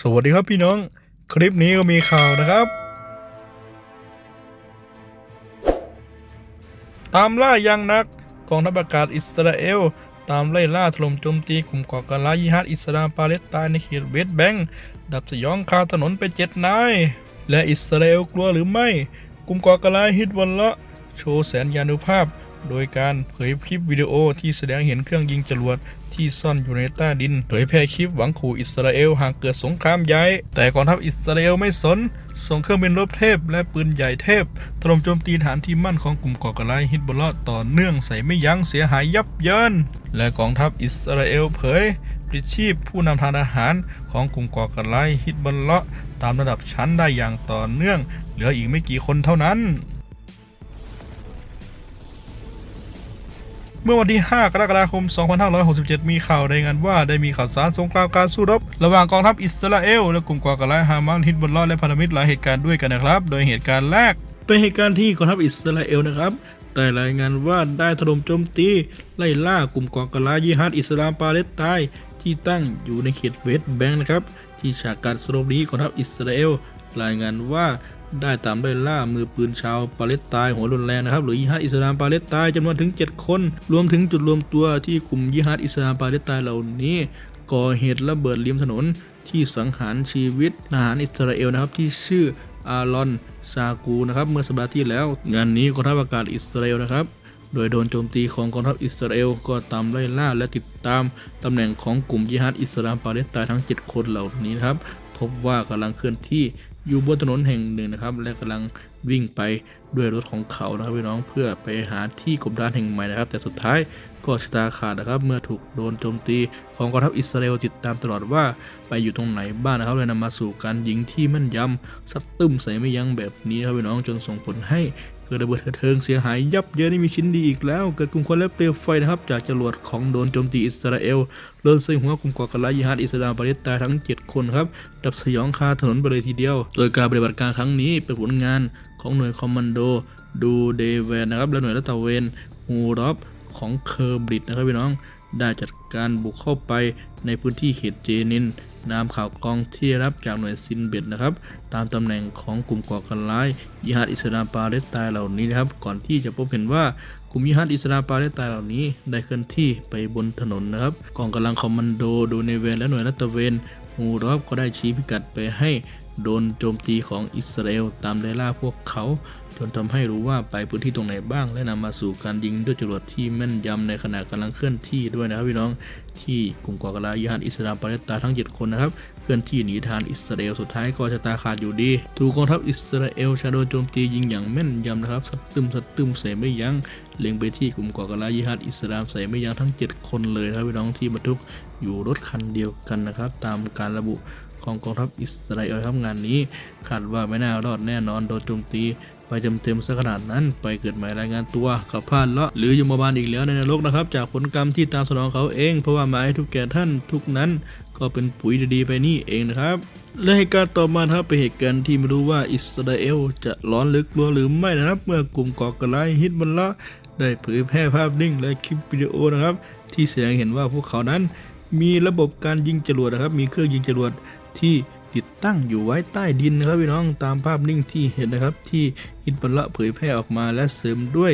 สวัสดีครับพี่น้อง คลิปนี้ก็มีข่าวนะครับ ตามล่าย่างนักกองทัพอากาศอิสราเอล ตามไล่ล่าถล่มโจมตีกลุ่มก่อการร้ายยิฮัดอิสลามปาเลสไตน์ในเขตเวสต์แบงก์ดับสยองคาถนนไปเจ็ดนาย และอิสราเอลกลัวหรือไม่ กลุ่มก่อการร้ายฮิตวันละ โชว์แสนยานุภาพ โดยการเผยคลิปวิดีโอที่แสดงเห็นเครื่องยิงจรวดที่ซ่อนอยู่ในใต้ดินเผยแพร่คลิปหวังขู่อิสราเอลหากเกิดสงครามใหญ่แต่กองทัพอิสราเอลไม่สน ส่งเครื่องบินรบเทพ และปืนใหญ่เทพถล่มโจมตีฐานที่มั่นของกลุ่มก่อการร้ายฮิตบอลลต่อเนื่องใส่ไม่ยั้งเสียหายยับเยิน และกองทัพอิสราเอลเผยปลิดชีพผู้นำทางทหารของกลุ่มก่อการร้ายฮิตบอลเลาะตามระดับชั้นได้อย่างต่อเนื่อง เหลืออีกไม่กี่คนเท่านั้น เมื่อวันที่ 5 กรกฎาคม 2567 มีข่าวรายงานว่าได้มีข่าวสารสงครามการสู้รบ ระหว่างกองทัพอิสราเอลและกลุ่มก่อการร้ายฮามาสฮิตบอลลอและพันธมิตรหลายเหตุการณ์ด้วยกันนะครับ โดยเหตุการณ์แรกเป็นเหตุการณ์ที่กองทัพอิสราเอลนะครับได้รายงานว่าได้ถล่มโจมตีไล่ล่ากลุ่มก่อการร้ายยิฮัดอิสลามปาเลสไตน์ที่ตั้งอยู่ในเขตเวสต์แบงก์นะครับที่ฉากการสรบนี้กองทัพอิสราเอลรายงานว่า ได้ตามไล่ล่ามือปืนชาวปาเลสไตน์หัวรุนแรงนะครับหรือยิฮัดอิสลามปาเลสไตน์จำนวนถึง 7 คน รวมถึงจุดรวมตัวที่กลุ่มยิฮัดอิสลามปาเลสไตน์เหล่านี้ ก่อเหตุระเบิดริมถนน ที่สังหารชีวิตทหารอิสราเอลนะครับที่ชื่ออารอนซากูนะครับเมื่อสัปดาห์ที่แล้ว งานนี้กองทัพอากาศอิสราเอลนะครับโดยโดนโจมตีของกองทัพอิสราเอลก็ตามไล่ล่าและติดตามตำแหน่งของกลุ่มยิฮัดอิสลามปาเลสไตน์ทั้ง 7 คนเหล่านี้นะครับ พบว่ากำลังเคลื่อนที่ อยู่บนถนนแห่งหนึ่งนะครับ และกำลังวิ่งไปด้วยรถของเขานะครับพี่น้องเพื่อไปหาที่กบดานแห่งใหม่นะครับ แต่สุดท้ายก็ชะตาขาดนะครับ เมื่อถูกโดนโจมตีของกองทัพอิสราเอลติดตามตลอดว่าไปอยู่ตรงไหนบ้างนะครับเลยนำมาสู่การยิงที่แม่นยำซัดตึ้มใส่ไม่ยั้งแบบนี้ครับพี่น้องจนส่งผลให้ เกิดระเบิดเทิงเสียหายยับเยินไม่มีชิ้นดีอีกแล้ว เกิดกลุ่มควันและเปลวไฟนะครับ จากจรวดของโดนโจมตีอิสราเอลเลินใส่หัวกลุ่มก่อการร้ายยิฮัดอิสลามปาเลสไตน์ทั้ง 7 คนครับ ดับสยองคาถนนไปเลยทีเดียว โดยการปฏิบัติการครั้งนี้เป็นผลงานของหน่วยคอมมานโดดูเดเวนนะครับและหน่วยรัตเวนฮูรอบของเคอร์บริดนะครับพี่น้อง ได้จัดการบุกเข้าไปในพื้นที่เขตเจนินนามข่าวกรองที่รับจากหน่วยซินเบ็ดนะครับ ตามตำแหน่งของกลุ่มก่อการร้ายยิฮัดอิสลามปาเลสไตน์เหล่านี้นะครับ ก่อนที่จะพบเห็นว่ากลุ่มยิฮัดอิสลามปาเลสไตน์เหล่านี้ ได้เคลื่อนที่ไปบนถนนนะครับกองกำลังคอมมานโดดูเนเวนและหน่วยรัตเวนฮูรอบก็ได้ชี้พิกัดไปให้ โดนโจมตีของอิสราเอลตามไล่ล่าพวกเขา จนทำให้รู้ว่าไปพื้นที่ตรงไหนบ้าง และนำมาสู่การยิงด้วยจรวดที่แม่นยำในขณะกำลังเคลื่อนที่ด้วยนะครับพี่น้องที่กลุ่มก่อการร้ายยิฮัดอิสลามปาเลสไตน์ทั้ง 7 คนนะครับ เคลื่อนที่หนีทานอิสราเอลสุดท้ายก็ชะตาขาดอยู่ดี ถูกกองทัพอิสราเอลชาโดนโจมตียิงอย่างแม่นยำนะครับ สัดตึมสัดตึมใส่ไม่ยั้งเล็งไปที่กลุ่มก่อการร้ายยิฮัดอิสลามใส่ไม่ยั้งทั้ง 7 คนเลยนะครับพี่น้องที่บรรทุกอยู่รถคันเดียวกันนะครับ ตามการระบุ ของกองทัพอิสราเอลครับงานนี้คาดว่าไม่น่ารอดแน่นอนโดนโจมตีไปเต็มๆซะขนาดนั้นไปเกิดใหม่รายงานตัวขับผ่านเลาะหรือยมบาลอีกแล้วในนรกนะครับ จากผลกรรมที่ตามสนองเขาเอง เพราะว่าหมายทุกแก่ท่านทุกนั้น ก็เป็นปุ๋ยดีๆไปนี่เองนะครับและเหตุการณ์ต่อมาครับเป็นเหตุการณ์ที่ไม่รู้ว่าอิสราเอลจะร้อนลึกกลัวหรือไม่นะครับ เมื่อกลุ่มก่อการร้ายฮิตบัลละได้เผยแพร่ภาพนิ่งและคลิปวิดีโอนะครับ ที่แสดงเห็นว่าพวกเขานั้นมีระบบการยิงจรวดนะครับ มีเครื่องยิงจรวด ที่ติดตั้งอยู่ไว้ใต้ดินนะครับพี่น้องตามภาพนิ่งที่เห็นนะครับที่ฮิตบัลละเผยแพร่ออกมาและเสริมด้วย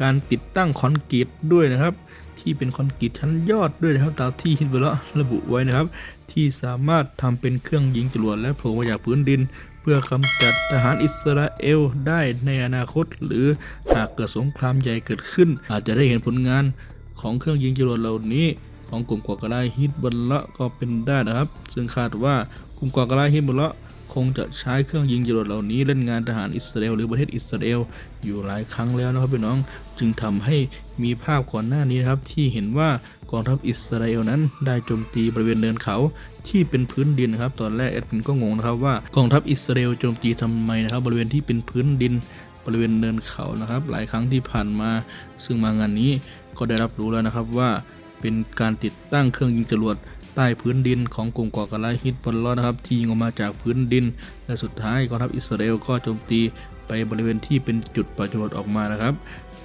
การติดตั้งคอนกรีตด้วยนะครับ ที่เป็นคอนกรีตชั้นยอดด้วยนะครับตามที่ฮิตบัลละระบุไว้นะครับ ที่สามารถทำเป็นเครื่องยิงจรวดและโผล่มาจากพื้นดิน เพื่อกำจัดทหารอิสราเอลได้ในอนาคต หรือหากเกิดสงครามใหญ่เกิดขึ้น อาจจะได้เห็นผลงานของเครื่องยิงจรวดเหล่านี้ ของกลุ่มก่อการร้ฮิตบัลละก็เป็นได้นะครับ ซึ่งคาดว่ากลุ่มก่อการร้ฮิตบัลละคงจะใช้เครื่องยิงจรวดเหล่านี้เล่นงานทหารอิสราเอลหรือประเทศอิสราเอลอยู่หลายครั้งแล้วนะครับพี่น้องจึงทำให้มีภาพก่อนหน้านี้นะครับที่เห็นว่ากองทัพอิสราเอลนั้นได้โจมตีบริเวณเนินเขาที่เป็นพื้นดินนะครับ ตอนแรกแอดมินก็งงนะครับว่ากองทัพอิสราเอลโจมตีทำไมนะครับ บริเวณที่เป็นพื้นดินบริเวณเนินเขานะครับ หลายครั้งที่ผ่านมา ซึ่งมางานนี้ก็ได้รับรู้แล้วนะครับว่า เป็นการติดตั้งเครื่องยิงจรวดใต้พื้นดินของกลุ่มก่อการร้ายฮิตบอลลอนะครับที่ยิงออกมาจากพื้นดิน และสุดท้ายกองทัพอิสราเอลก็โจมตีไปบริเวณที่เป็นจุดปล่อยจรวดออกมานะครับ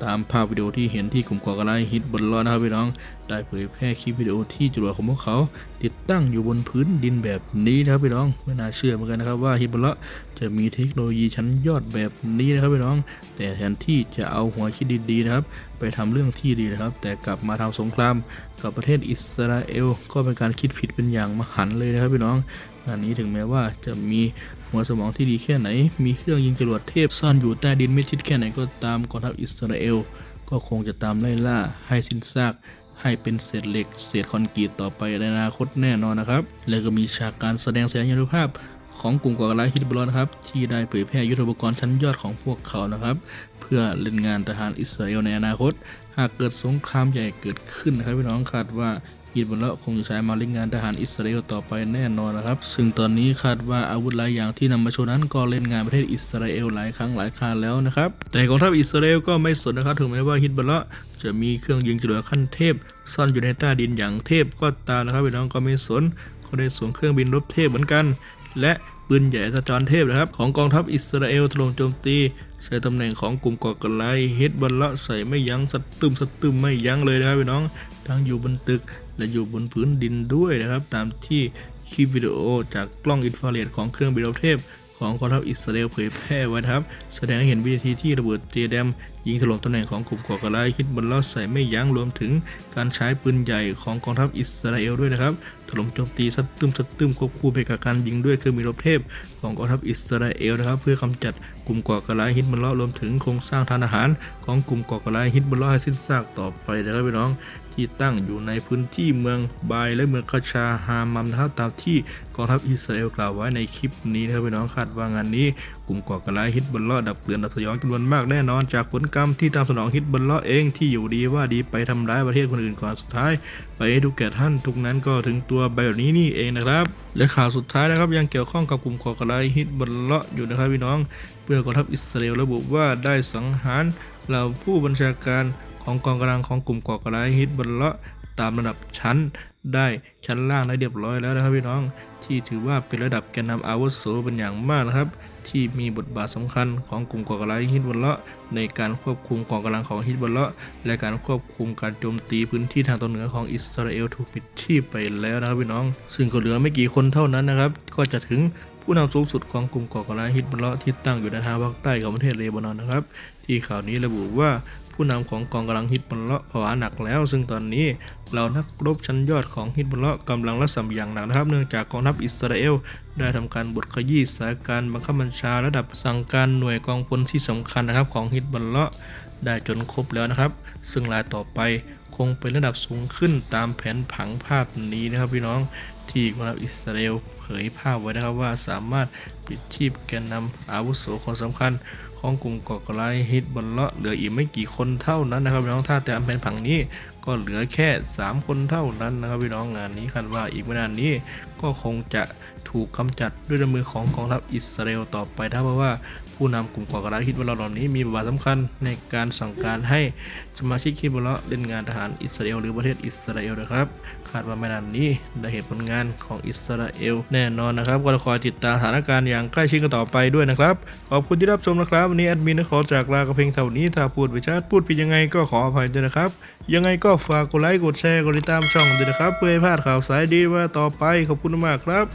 ตามภาพวิดีโอที่เห็นที่กลุ่มก่อการร้ายฮิตบนล้อนะครับพี่น้อง ได้เผยแพร่คลิปวิดีโอที่จรวดของพวกเขา ติดตั้งอยู่บนพื้นดินแบบนี้นะครับพี่น้องไม่น่าเชื่อเหมือนกันนะครับว่าฮิตบนล้อจะมีเทคโนโลยีชั้นยอดแบบนี้นะครับพี่น้อง แต่แทนที่จะเอาหัวคิดดีๆนะครับ ไปทำเรื่องที่ดีนะครับ แต่กลับมาทำสงครามกับประเทศอิสราเอล ก็เป็นการคิดผิดเป็นอย่างมหันเลยนะครับพี่น้อง งานนี้ถึงแม้ว่าจะมีหัวสมองที่ดีแค่ไหน มีเครื่องยิงจรวดเทพซ่อนอยู่ใต้ดินไม่ชิดแค่ไหนก็ตามกองทัพอิสราเอล ก็คงจะตามไล่ล่าให้สิ้นซากให้เป็นเศษเหล็ก เศษคอนกรีตต่อไปในอนาคตแน่นอนนะครับ แล้วก็มีฉากการแสดงแสดงยานุภาพของกลุ่มก่อการร้ายฮิตบอลนะครับ ที่ได้เผยแพร่ยุทธปกรณ์ชั้นยอดของพวกเขานะครับ เพื่อเล่นงานทหารอิสราเอลในอนาคต หากเกิดสงครามใหญ่เกิดขึ้นนะครับพี่น้องคาดว่า ฮิตบอลคงจะใช้มาเล่นงานทหารอิสราเอลต่อไปแน่นอนนะครับ ซึ่งตอนนี้คาดว่าอาวุธหลายอย่างที่นำมาโชว์นั้นก็เล่นงานประเทศอิสราเอลหลายครั้งหลายคราแล้วนะครับ แต่กองทัพอิสราเอลก็ไม่สนนะครับ ถึงแม้ว่าฮิตบอลจะมีเครื่องยิงจรวดขั้นเทพ ซ่อนอยู่ในใต้ดินอย่างเทพก็ตามนะครับพี่น้องก็ไม่สนก็ได้สวมเครื่องบินรบเทพเหมือนกัน และปืนใหญ่สะจรเทพนะครับ ของกองทัพอิสราเอลถล่มโจมตี ใช้ตำแหน่งของกลุ่มก่อการร้ายฮิตบอลละใส่ไม่ยั้งสะตึมสะตึมไม่ยั้งเลยนะครับพี่น้องทั้งอยู่บนตึก และอยู่บนพื้นดินด้วยนะครับ ตามที่คลิปวิดีโอจากกล้องอินฟราเรดของเครื่องบินรบเทพของกองทัพอิสราเอลเผยแพร่ไว้นะครับ แสดงให้เห็นวิธีที่ระเบิดเจแดม ยิงถล่มตำแหน่งของกลุ่มก่อการร้ายฮิตบอลละใส่ไม่ยั้งรวมถึงการใช้ปืนใหญ่ของกองทัพอิสราเอลด้วยนะครับถล่มโจมตีสัดตึมสัดตึมควบคู่ไปกับการยิงด้วยเครื่องบินรบเทพของกองทัพอิสราเอลนะครับ เพื่อกำจัดกลุ่มก่อการร้ายฮิตบอลละรวมถึงโครงสร้างทานอาหาร ของกลุ่มก่อการร้ายฮิตบอลละให้สิ้นซากต่อไปนะครับพี่น้องที่ตั้งอยู่ในพื้นที่เมืองบายและเมืองคาชาฮามัมนะครับตามที่กองทัพอิสราเอลกล่าวไว้ในคลิปนี้นะครับพี่น้องคาดว่างานนี้ กลุ่มก่อการร้ายฮิตบอลละดับเกลื่อนดับสยองจำนวนมากแน่นอนจากผลกรรมที่ตามสนองฮิตบอลละเองที่อยู่ดีว่าดีไปทำร้ายประเทศคนอื่นก่อนสุดท้าย ไปให้ทุกแก่ท่านทุกนั้นก็ถึงตัวแบบนี้นี่เองนะครับ และข่าวสุดท้ายนะครับยังเกี่ยวข้องกับกลุ่มก่อการร้ายฮิตบอลละอยู่นะครับพี่น้อง เพื่อกองทัพอิสราเอลระบุว่าได้สังหารเหล่าผู้บัญชาการของกองกำลังของกลุ่มก่อการร้ายฮิตบอลละ ตามระดับชั้นได้ชั้นล่างได้เรียบร้อยแล้วนะครับพี่น้องที่ถือว่าเป็นระดับแกนนำอาวุโสเป็นอย่างมากนะครับ ที่มีบทบาทสำคัญของกลุ่มก่อการร้ายฮิตบอลเละในการควบคุมกองกำลังของฮิตบอลเละและการควบคุมการโจมตีพื้นที่ทางตอนเหนือของอิสราเอลถูกปิดที่ไปแล้วนะครับพี่น้อง ซึ่งก็เหลือไม่กี่คนเท่านั้นนะครับ ก็จะถึงผู้นำสูงสุดของกลุ่มก่อการร้ายฮิตบอลเลาะที่ตั้งอยู่ในทางภาคใต้ของประเทศเลบานอนนะครับ ที่ข่าวนี้ระบุว่า ผู้นำของกองกำลังฮิตบอลเลาะผวาหนักแล้ว ซึ่งตอนนี้เรานักรบชั้นยอดของฮิตบอลเลาะกำลังรักษาอย่างหนักนะครับ เนื่องจากกองทัพอิสราเอลได้ทำการบดขยี้สถานการณ์บังคับบัญชาระดับสั่งการหน่วยกองพลที่สำคัญนะครับของฮิตบอลเลาะได้จนครบแล้วนะครับ ซึ่งรายต่อไปคงเป็นระดับสูงขึ้นตามแผนผังภาพนี้นะครับพี่น้องที่กองทัพอิสราเอลเผยภาพไว้นะครับว่าสามารถปิดชีพแกนนำอาวุโสคนสำคัญ ของกลุ่มก่อการร้ายฮิตบอลเลาะเหลืออีกไม่กี่คนเท่านั้นนะครับน้องถ้าแต่เป็นผังนี้ ก็เหลือแค่ 3 คนเท่านั้นนะครับพี่น้องงานนี้คาดว่าอีกไม่นานนี้ก็คงจะถูกกำจัดด้วยมือของกองทัพอิสราเอลต่อไปถ้าเพราะว่าผู้นำกลุ่มก่อการร้ายฮิตบอลเลาะเหล่านี้มีบทบาทสำคัญในการสั่งการให้สมาชิกฮิตบอลเลาเล่นงานทหารอิสราเอลหรือประเทศอิสราเอลนะครับ คาดว่าไม่นานนี้ได้เห็นผลงานของอิสราเอลแน่นอนนะครับก็คอยติดตามสถานการณ์อย่างใกล้ชิดกันต่อไปด้วยนะครับ ขอบคุณที่รับชมนะครับ วันนี้แอดมินขอจากลากระเพงเท่านี้ถ้าพูดไปชัดพูดผิดยังไงก็ขออภัยด้วยนะครับ ยังไงก็ฝากกดไลค์กดแชร์กดติดตามช่องด้วยนะครับ เพื่อให้พลาดข่าวสายดีว่าต่อไปขอบคุณมากครับ